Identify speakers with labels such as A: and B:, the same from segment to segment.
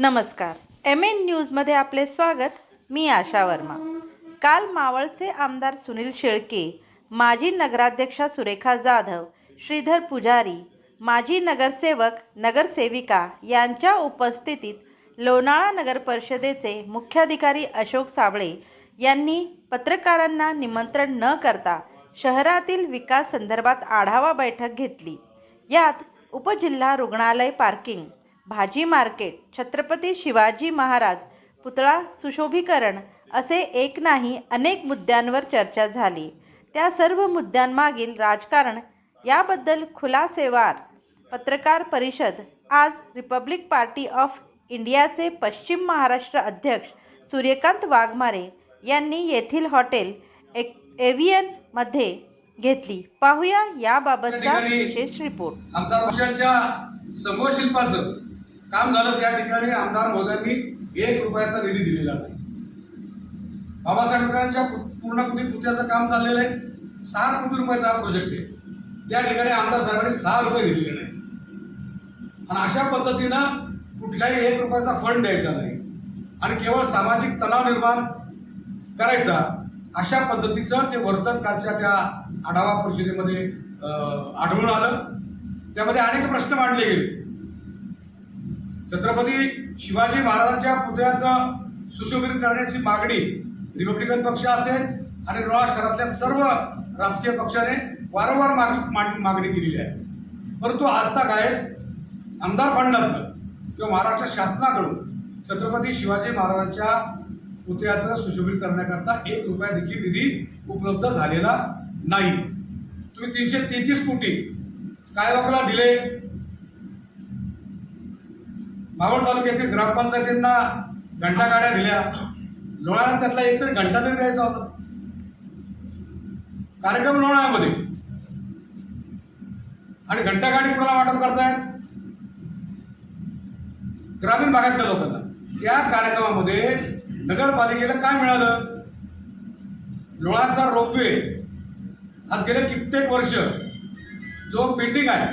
A: नमस्कार. M N न्यूजमध्ये आपले स्वागत. मी आशा वर्मा. काल मावळचे आमदार सुनील शेळके माजी नगराध्यक्षा सुरेखा जाधव श्रीधर पुजारी माजी नगरसेवक नगरसेविका यांच्या उपस्थितीत लोणाळा नगर परिषदेचे मुख्याधिकारी अशोक साबळे यांनी पत्रकारांना निमंत्रण न करता शहरातील विकास संदर्भात आढावा बैठक घेतली. यात उपजिल्हा रुग्णालय पार्किंग भाजी मार्केट छत्रपती शिवाजी महाराज पुतळा सुशोभीकरण असे एक नाही अनेक मुद्द्यांवर चर्चा झाली. त्या सर्व मुद्द्यांमागील राजकारण याबद्दल खुलासेवार पत्रकार परिषद आज रिपब्लिक पार्टी ऑफ इंडियाचे पश्चिम महाराष्ट्र अध्यक्ष सूर्यकांत वाघमारे यांनी येथील हॉटेल एक एव्हियनमध्ये घेतली. पाहूया याबाबतचा विशेष रिपोर्ट.
B: आमदार पक्षाच्या समूह शिल्पाचं काम झालं त्या ठिकाणी आमदार मोदयांनी एक रुपयाचा निधी दिलेला नाही. बाबासाहेब आंबेडकरांच्या पूर्णकृती पुतळ्याचं काम चाललेलं आहे. सहा कोटी रुपयाचा हा प्रोजेक्ट आहे. त्या ठिकाणी आमदार साहेबांनी सहा रुपये दिलेले नाही आणि अशा पद्धतीनं कुठल्याही एक रुपयाचा फंड द्यायचा नाही. आणि केवळ सामाजिक तणाव निर्माण करायचा अशा पद्धतीचं ते वर्तन कालच्या त्या आढावा परिषदेमध्ये आढळून आलं. त्यामध्ये अनेक प्रश्न मांडले गेले. छत्रपती शिवाजी महाराजांच्या पुतळ्याचं सुशोभित करण्याची मागणी रिपब्लिकन पक्ष असेल आणि लोळा शहरातल्या सर्व राजकीय पक्षाने वारंवार माग- माग- मागणी केलेली आहे. परंतु आजतक आहे आमदार फंडातनं किंवा महाराष्ट्र शासनाकडून छत्रपती शिवाजी महाराजांच्या पुतळ्याचं सुशोभित करण्याकरता एक रुपया देखील निधी उपलब्ध झालेला नाही. तुम्ही तीनशे तेहतीस कोटी स्कायवॉकला दिले. मावळ तालुक्यातील ग्रामपंचायतींना घंटा गाड्या दिल्या. लोणाळ्यात त्यातला एक तरी घंटा तरी द्यायचा होता. कार्यक्रम लोणाळ्यामध्ये आणि घंटा गाडी कुणाला वाटप करतायत ग्रामीण भागातल्या लोकांना. या कार्यक्रमामध्ये नगरपालिकेला काय मिळालं? लोळाचा रोपवे. आज गेले कित्येक वर्ष. जो पेंडिंग आहे.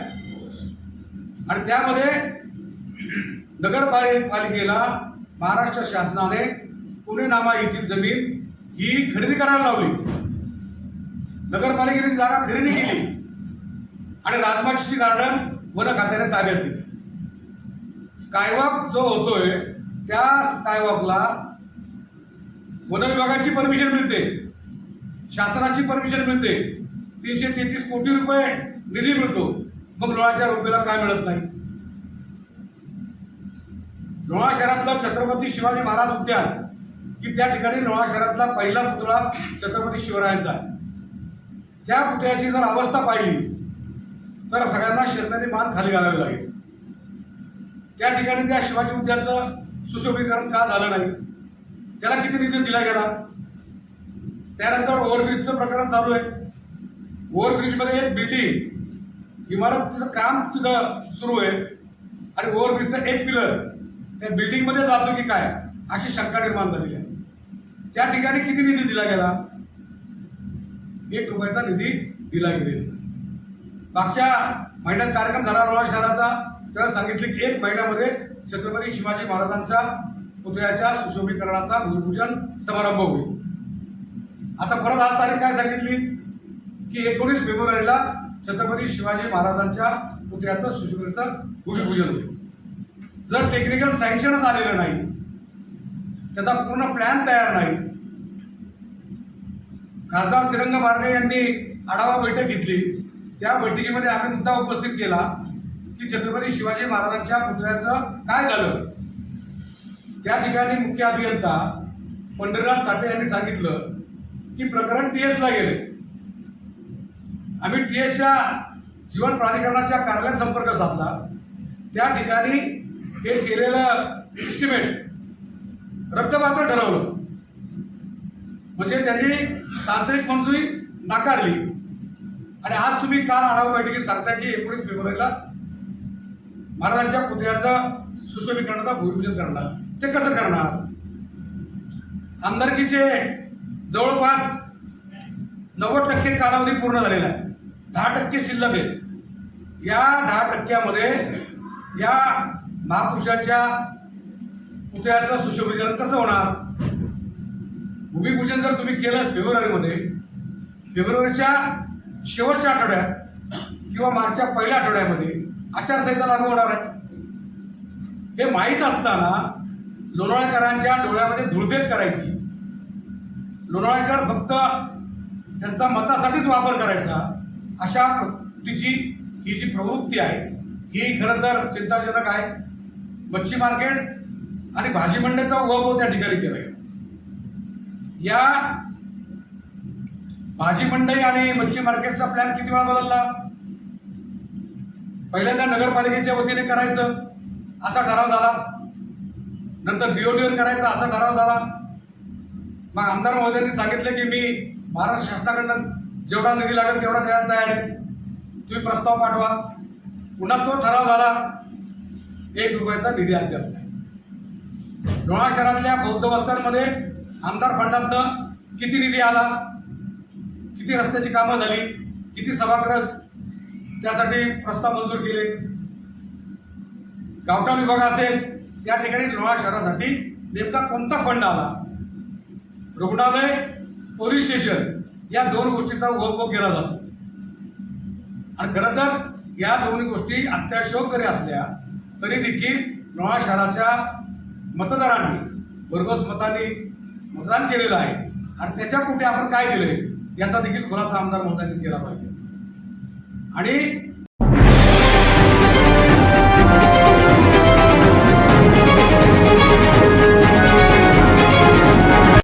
B: आणि त्यामध्ये नगरपालिकेला पालिकेला महाराष्ट्र शासनाने पुणे नामा येथील जमीन ही खरेदी करायला लावली. नगरपालिकेने जागा खरेदी केली आणि राजमाची गार्डन वन खात्याने ताब्यात दिली स्कायवॉक जो होतोय त्या स्कायवॉकला वन विभागाची परमिशन मिळते. शासनाची परमिशन मिळते. तीनशे तेहतीस कोटी रुपये निधी मिळतो. मग लोणाच्या रुपयाला काय मिळत नाही? लोहा शहरातलं छत्रपती शिवाजी महाराज उद्यान की त्या ठिकाणी लोहा शहरातला पहिला पुतळा छत्रपती शिवरायांचा त्या पुतळ्याची जर अवस्था पाहिली तर सगळ्यांना शिरण्याने मान खाली घालावे लागेल. त्या ठिकाणी त्या शिवाजी उद्यानचं सुशोभीकरण का झालं नाही? त्याला किती निधी दिला गेला? त्यानंतर ओव्हरब्रिजचं प्रकरण चालू आहे. ओव्हरब्रिजमध्ये एक बिल्डिंग इमारतीचं काम तिथं सुरू आहे. आणि ओव्हरब्रिजचं एक पिलर त्या बिल्डिंगमध्ये जातो की काय? अशी शंका निर्माण झालेली आहे. त्या ठिकाणी किती निधी दिला गेला? एक रुपयाचा निधी दिला गेलेला मागच्या महिन्यात कार्यक्रम झाला लोणार शहराचा. तेव्हा सांगितले की एक महिन्यामध्ये छत्रपती शिवाजी महाराजांचा पुतळ्याच्या सुशोभीकरणाचा भूमिपूजन समारंभ होईल. आता परत आज तारीख काय सांगितली? की एकोणीस फेब्रुवारीला छत्रपती शिवाजी महाराजांच्या पुतळ्याचं सुशोभित भूमिपूजन होईल. जर टेक्निकल सँक्शनच आलेलं नाही त्याचा पूर्ण प्लॅन तयार नाही. खासदार श्रीरंग बारणे यांनी आढावा बैठक घेतली. त्या बैठकीमध्ये आम्ही मुद्दा उपस्थित केला की छत्रपती शिवाजी महाराजांच्या पुतळ्याचं काय झालं? त्या ठिकाणी मुख्य अभियंता पंढरीनाथ साठे यांनी सांगितलं की प्रकरण टीएसला गेले आम्ही टीएसच्या जीवन प्राधिकरणाच्या कार्यालयात संपर्क साधला. त्या ठिकाणी हे केलेलं एस्टिमेट रक्तपात्र ठरवलं. म्हणजे त्यांनी तांत्रिक मंजुरी नाकारली. आणि आज तुम्ही काल आढावा बैठकीत सांगता की एकोणीस फेब्रुवारीला महाराजांच्या पुतळ्याचं सुशोभीकरणाचा भूमिपूजन करणार. ते कसं करणार? आमदारकीचे जवळपास नव्वद टक्के कालावधी पूर्ण झालेला आहे. दहा टक्के शिल्लक आहे. या दहा टक्क्यामध्ये या महापुरुषांच्या पुतळ्याचं सुशोभीकरण कसं होणार? भूमिपूजन जर तुम्ही केलं फेब्रुवारीमध्ये फेब्रुवारीच्या शेवटच्या आठवड्यात किंवा मार्चच्या पहिल्या आठवड्यामध्ये आचारसंहिता लागू होणार आहे. हे माहीत असताना लोणाळेकरांच्या डोळ्यामध्ये धुळबेक करायची. लोणाळेकर फक्त त्यांचा मतासाठीच वापर करायचा. अशा प्रवृत्तीची ही जी प्रवृत्ती आहे ही खरं तर चिंताजनक आहे. मच्छी मार्केट आणि भाजी मंडईचा उभव त्या ठिकाणी केलाय. या भाजी मंडई आणि मच्छी मार्केटचा प्लॅन किती वेळा बदलला? पहिल्यांदा नगरपालिकेच्या वतीने करायचं असा ठराव झाला. नंतर बीओडीवर करायचा असा ठराव झाला. मग आमदार महोदयांनी सांगितलं की मी महाराष्ट्र शासनाकडनं जेवढा निधी लागेल तेवढा तयार तयार आहे. तुम्ही प्रस्ताव पाठवा. पुन्हा तो ठराव झाला. एक रुपयाचा निधी अद्याप नाही लोणा शहरातल्या बौद्ध वस्त्यांमध्ये आमदार फंडातनं किती निधी आला? किती रस्त्याची कामं झाली? किती सभागृह त्यासाठी प्रस्ताव मंजूर केले? गावठाण विभाग असेल त्या ठिकाणी लोणा शहरासाठी नेमका कोणता फंड आला? रुग्णालय पोलीस स्टेशन या दोन गोष्टीचा उपभोग केला जातो. आणि खरं तर या दोन्ही गोष्टी अत्यावश्यक जरी असल्या तरी देखील लोणा शहराच्या मतदारांनी भरघोस मतांनी मतदान केलेलं आहे. आणि त्याच्या पोटी आपण काय दिलंय याचा देखील खुलासा आमदार महोदयांनी केला पाहिजे. आणि